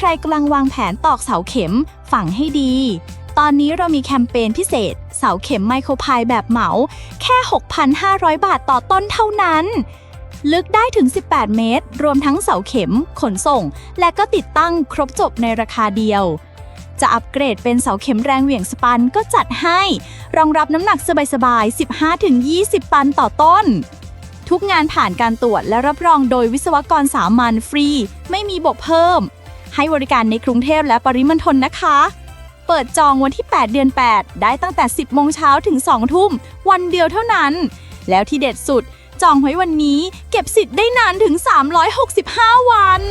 ใครกำลังวางแผนตอกเสาเข็ม ฝังให้ดี ตอนนี้เรามีแคมเปญพิเศษ เสาเข็มไมโครพายแบบเหมา แค่ 6,500 บาทต่อต้นเท่านั้น ลึกได้ถึง 18 เมตร รวมทั้งเสาเข็ม ขนส่ง และก็ติดตั้งครบจบในราคาเดียวจะอัปเกรดเป็นเสาเข็มแรงเหวี่ยงสปันก็จัดให้ รองรับน้ำหนักสบายๆ 15-20 ตันต่อต้น ทุกงานผ่านการตรวจและรับรองโดยวิศวกรสามัญฟรี ไม่มีบกเพิ่ม ให้บริการในกรุงเทพและปริมณฑลนะคะ เปิดจองวันที่ 8 เดือน 8 ได้ตั้งแต่ 10 โมงเช้าถึง 2 ทุ่ม วันเดียวเท่านั้น แล้วที่เด็ดสุด จองไว้วันนี้ เก็บสิทธิ์ได้นานถึง 365 วัน